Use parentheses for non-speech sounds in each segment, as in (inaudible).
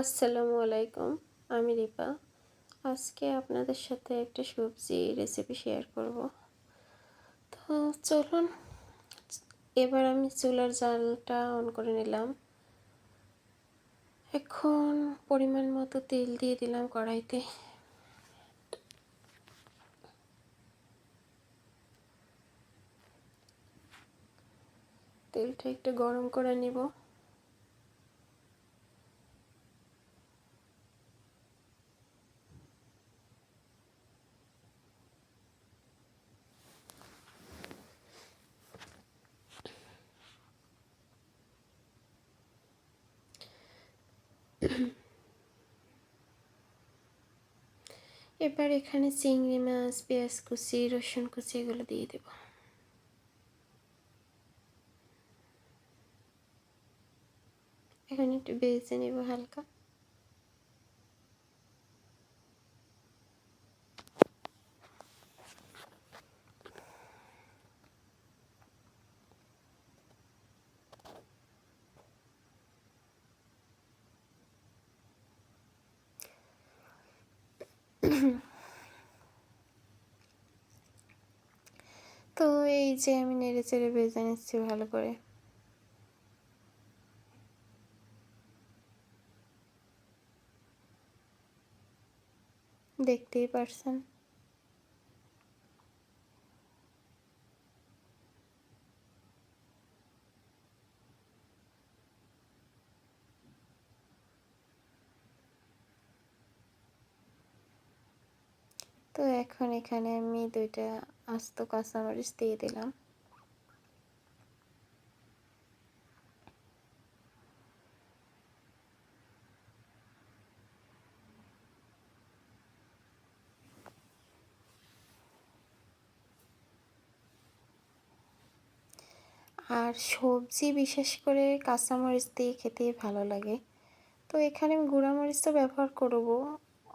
আসসালামু আলাইকুম, আমি রিপা। আজকে আপনাদের সাথে একটা সবজি রেসিপি শেয়ার করব। তো চলুন, এবার আমি চুলার জালটা অন করে নিলাম। এখন পরিমাণ মতো তেল দিয়ে দিলাম কড়াইতে। তেলটা একটু গরম করে নিব। এবার এখানে চিংড়ি মাছ, পেঁয়াজ কুচি, রসুন কুচি এগুলো দিয়ে দেব। এখন একটু বেজে নেব হালকা। (laughs) তো এই যে আমি নেড়ে চেড়ে ভেজে নিচ্ছি ভালো করে। দেখতেই পারছেন। তো এখন এখানে আমি দুইটা আস্ত কাঁচামরিচ দিয়ে দিলাম। আর সবজি বিশেষ করে কাঁচামরিচ দিয়ে খেতে ভালো লাগে। তো এখানে আমি গুঁড়ামরিচ তো ব্যবহার করব।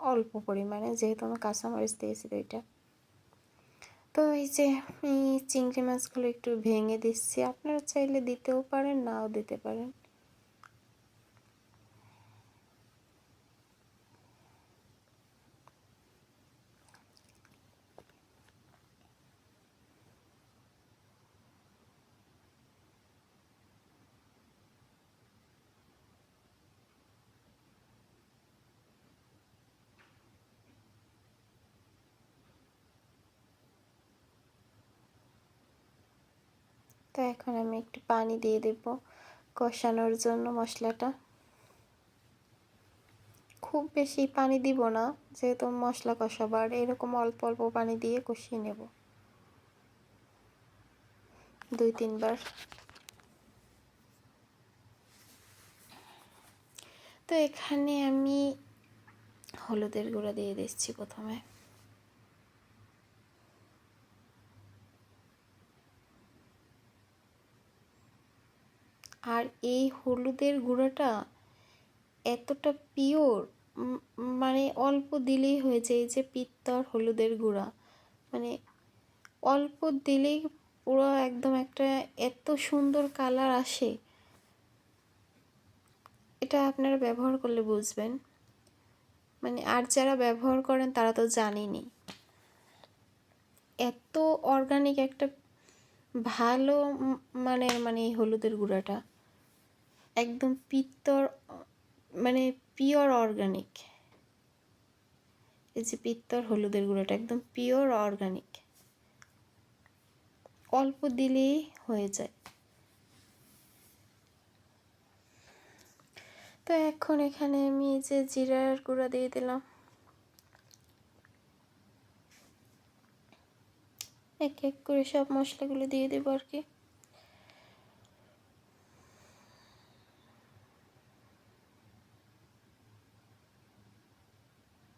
অল্প পরিমাণে, যেহেতু আমি কাঁচামরিচ দিয়েছি দুইটা তো এই যে আমি চিংড়ি মাছগুলো একটু ভেঙে দিচ্ছি। আপনারা চাইলে দিতেও পারেন, নাও দিতে পারেন। তো এখন আমি একটু পানি দিয়ে দেব কষানোর জন্য মশলাটা। খুব বেশি পানি দিব না, যেহেতু মশলা কষাবার, এরকম অল্প অল্প পানি দিয়ে কষিয়ে নেব। দুই, তিনবার। তো এখানে আমি হলুদের গুঁড়া দিয়ে দিচ্ছি প্রথমে। আর এই হলুদের গুঁড়োটা এতটা পিওর মানে অল্প দিলেই হয়ে যায় এই যে পিত্তর হলুদের গুঁড়া। মানে অল্প দিলেই পুরো একদম একটা এত সুন্দর কালার আসে। এটা আপনারা ব্যবহার করলে বুঝবেন। মানে আর যারা ব্যবহার করেন তারা তো জানেনি এত অর্গানিক একটা ভালো মানের মানে এই হলুদের গুঁড়াটা। একদম পিত্তর মানে পিওর অর্গানিক। এই যে পিত্তর হলুদের গুঁড়োটা একদম পিওর অর্গানিক। অল্প দিলেই হয়ে যায়। তো এখন এখানে আমি যে জিরার গুঁড়া দিয়ে দিলাম। এক এক করে সব মশলাগুলো দিয়ে দেবো আর কি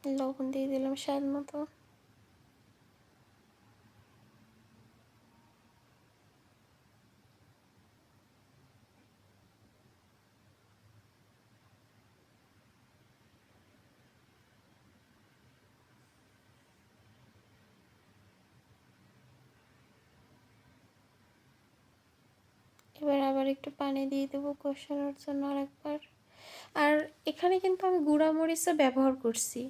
লবণ দিয়ে দিলাম স্বাদ মতো। এবার আবার একটু পানি দিয়ে দেবো কষানোর জন্য আরেকবার। আর এখানে কিন্তু আমি গুঁড়া মরিচও ব্যবহার করছি,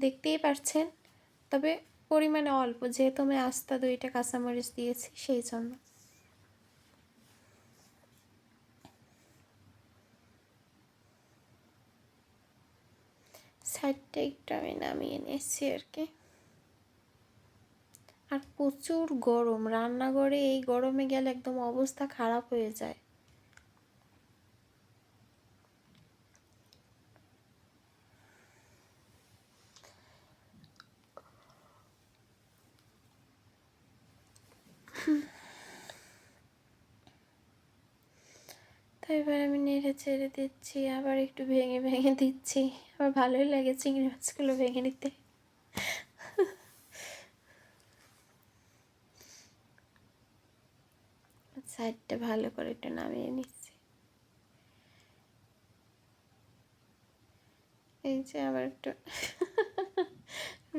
দেখতেই পাচ্ছেন তবে পরিমাণে অল্প, যেহেতু আমি আস্তা দুইটা কাঁচামরিচ দিয়েছি সেই জন্য। সাইডটা একটু আমি নামিয়ে নিয়েছি আর কি। আর প্রচুর গরম। রান্নাঘরে এই গরমে গেলে একদম অবস্থা খারাপ হয়ে যায়। তো এবার আমি নেড়ে চেড়ে দিচ্ছি, আবার একটু ভেঙে ভেঙে দিচ্ছি। আমার ভালোই লাগে চিংড়ি মাছগুলো ভেঙে নিতে। সাইডটা ভালো করে একটু নামিয়ে নিচ্ছি। এই যে আবার একটু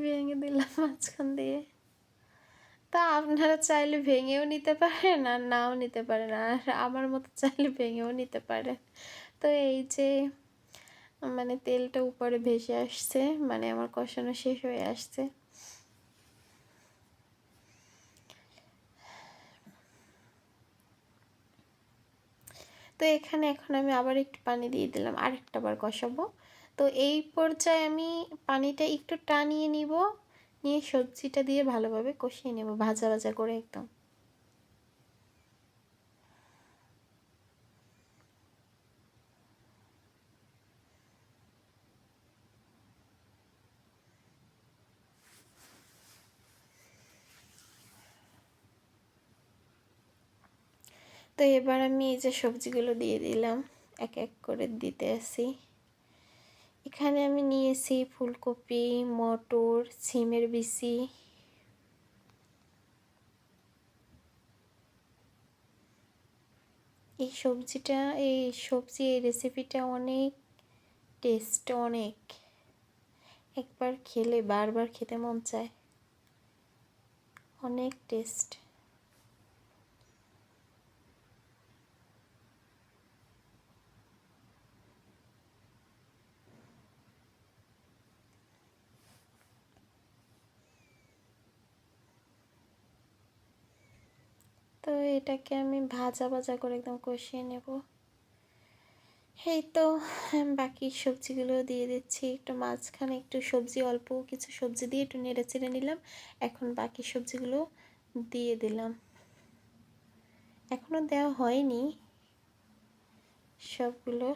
ভেঙে দিলাম মাঝখান দিয়ে। তা আপনারা চাইলে ভেঙেও নিতে পারেন আর নাও নিতে পারেন আর আমার মতো চাইলে ভেঙেও নিতে পারেন। তো এই যে মানে তেলটা উপরে ভেসে আসছে মানে আমার কষানো শেষ হয়ে আসছে। তো এখানে এখন আমি আবার একটু পানি দিয়ে দিলাম, আরেকটা বার কষাবো। তো এই পর্যায়ে আমি পানিটা একটু টানিয়ে নিব, নিয়ে সবজিটা দিয়ে ভালোভাবে কষিয়ে নেব, ভাজা ভাজা করে একদম। তো এবার আমি এই যে সবজিগুলো দিয়ে দিলাম, এক এক করে দিতে আসি। এখানে আমি নিয়েছি ফুলকপি, মটর, সিমের বিচি। এই সবজিটা, এই সবজি, এই রেসিপিটা অনেক টেস্ট অনেক। একবার খেলে, বারবার খেতে মন চায়। অনেক টেস্ট তো এটাকে আমি ভাজা ভাজা করে একদম কষিয়ে নেব। এই তো বাকি সবজিগুলো দিয়ে দিচ্ছি। একটু মাঝখানে একটু সবজি, অল্প কিছু সবজি দিয়ে একটু নেড়ে চেড়ে নিলাম। এখন বাকি সবজিগুলো দিয়ে দিলাম। এখনও দেওয়া হয়নি। সবগুলো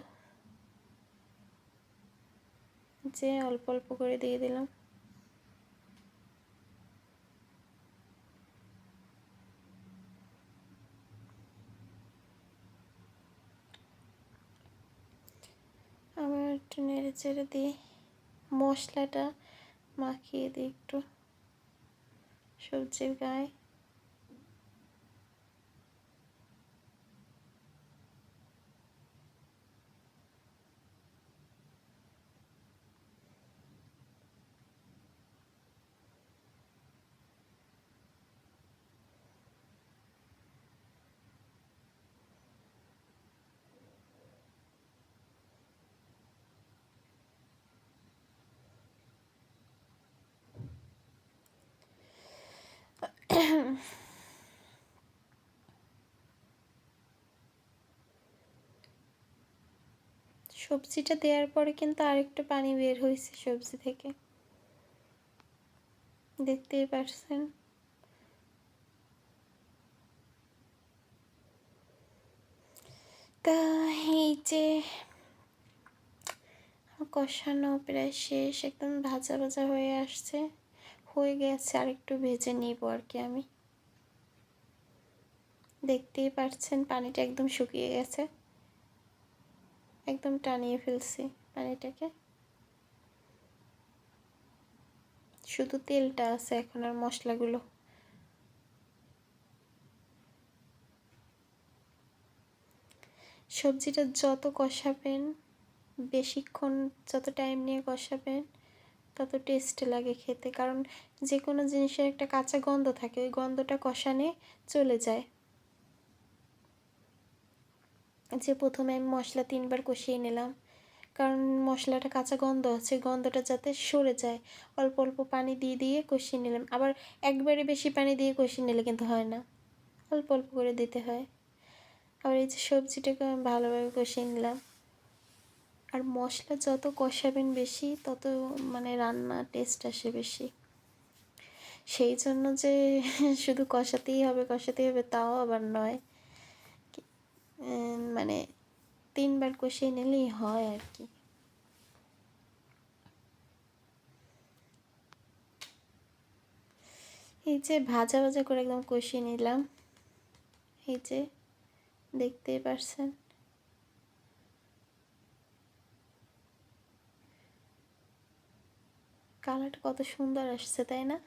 যে অল্প অল্প করে দিয়ে দিলাম একটু নেড়ে চেড়ে দিয়ে মশলাটা মাখিয়ে দিই একটু সবজির গায়ে (clears throat) সবজিটা দেওয়ার পরে কিন্তু আরেকটু পানি বের হয়েছে সবজি থেকে। দেখতেই পারছেন। তা এই যে কষানো প্রায় শেষ, একদম ভাজা ভাজা হয়ে আসছে। হয়ে গেছে, আর একটু ভেজে নিব আর কি আমি। দেখতেই পাচ্ছেন পানিটা একদম শুকিয়ে গেছে। একদম টানিয়ে ফেলছি পানিটাকে। শুধু তেলটা আছে এখন আর মশলাগুলো। সবজিটা যত কষাবেন, বেশিক্ষণ যত টাইম নিয়ে কষাবেন তত টেস্ট লাগে খেতে। কারণ যে কোনো জিনিসের একটা কাঁচা গন্ধ থাকে, ওই গন্ধটা কষানে চলে যায়। যে প্রথমে আমি মশলা তিনবার কষিয়ে নিলাম, কারণ মশলাটা কাঁচা গন্ধ আছে, গন্ধটা যাতে সরে যায়। অল্প অল্প পানি দিয়ে দিয়ে কষিয়ে নিলাম। আবার একবারে বেশি পানি দিয়ে কষিয়ে নিলে কিন্তু হয় না। অল্প অল্প করে দিতে হয়। আবার এই যে সবজিটাকে আমি ভালোভাবে কষিয়ে নিলাম। আর মশলা যত কষাবেন বেশি, তত মানে রান্না টেস্ট আসে বেশি। সেই জন্য যে (laughs) শুধু কষাতেই হবে কষাতেই হবে তাও আবার নয়। মানে তিনবার কষিয়ে নিলেই হয় আর কি। এই যে ভাজা ভাজা করে একদম কষিয়ে নিলাম। এই যে দেখতেই পারছেন। কালারটা কত সুন্দর আসছে তাই না?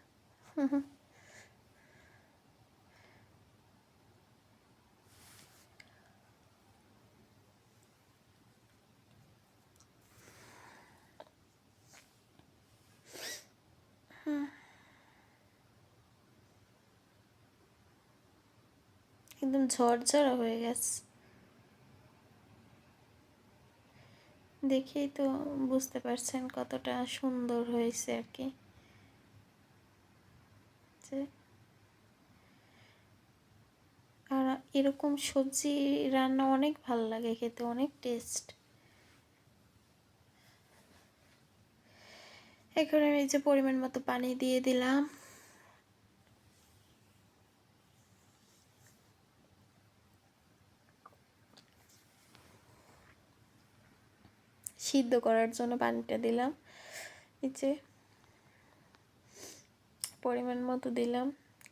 একদম ঝরঝরা হয়ে গেছে। দেখেই তো বুঝতে পারছেন কতটা সুন্দর হয়েছে আর কি। আর এরকম সবজি রান্না অনেক ভালো লাগে খেতে, অনেক টেস্ট। এখন আমি এই যে পরিমাণ মতো পানি দিয়ে দিলাম। সিদ্ধ করার জন্য পানিটা দিলাম। এই যে পরিমাণ মতো দিলাম।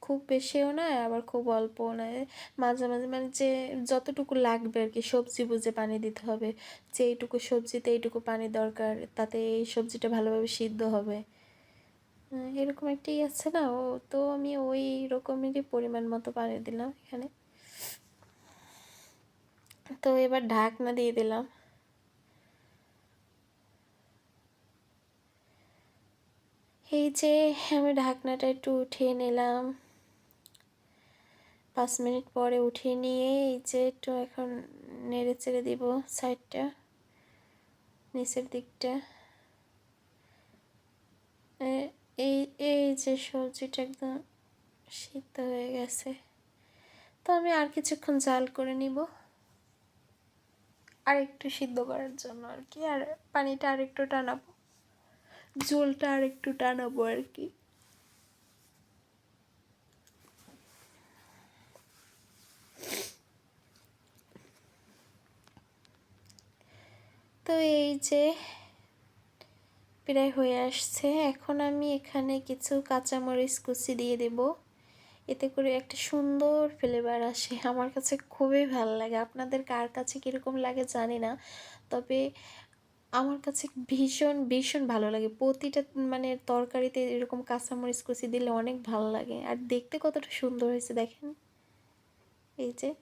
খুব বেশিও নয়, আবার খুব অল্পও নয়। মাঝে মাঝে মানে যে যতটুকু লাগবে আর কি, সবজি বুঝে পানি দিতে হবে। যে এইটুকু সবজিতে এইটুকু পানি দরকার, তাতে এই সবজিটা ভালোভাবে সিদ্ধ হবে। এরকম একটাই আছে না, ও তো আমি ওই রকমেরই পরিমাণ মতো পানি দিলাম এখানে। তো এবার ঢাকনা দিয়ে দিলাম। এই যে আমি ঢাকনাটা একটু উঠিয়ে নিলাম। পাঁচ মিনিট পরে উঠিয়ে নিয়ে এই যে একটু এখন নেড়ে চেড়ে দিব সাইডটা, নিচের দিকটা। এই এই যে সবজিটা একদম সিদ্ধ হয়ে গেছে। তো আমি আর কিছুক্ষণ জাল করে নিব। আর একটু সিদ্ধ করার জন্য আর কি, আর পানিটা আর একটু টানাবো। ঝোলটা আর একটু টানাবো আর কি। তো এই যে প্রায় হয়ে আসছে। এখন আমি এখানে কিছু কাঁচামরিচ কুচি দিয়ে দেব। এতে করে একটা সুন্দর ফ্লেভার আসে। আমার কাছে খুবই ভালো লাগে। আপনাদের কার কাছে কীরকম লাগে জানি না। তবে আমার কাছে ভীষণ ভীষণ ভালো লাগে। প্রতিটা মানে তরকারিতে এরকম কাঁচামরিচ কুচি দিলে অনেক ভালো লাগে। আর দেখতে কতটা সুন্দর হয়েছে দেখেন। এই যে,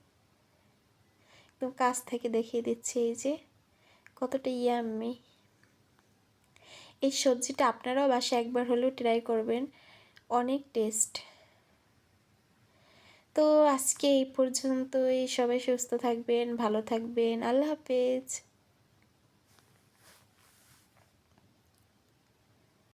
একদম কাছ থেকে দেখিয়ে দিচ্ছি, এই যে, কতটা ইয়াম্মি। এই সবজিটা আপনারাও বাসায় একবার হলেও ট্রাই করবেন। অনেক টেস্ট। তো আজকে এই পর্যন্তই। সবাই সুস্থ থাকবেন, ভালো থাকবেন। আল্লাহ হাফেজ।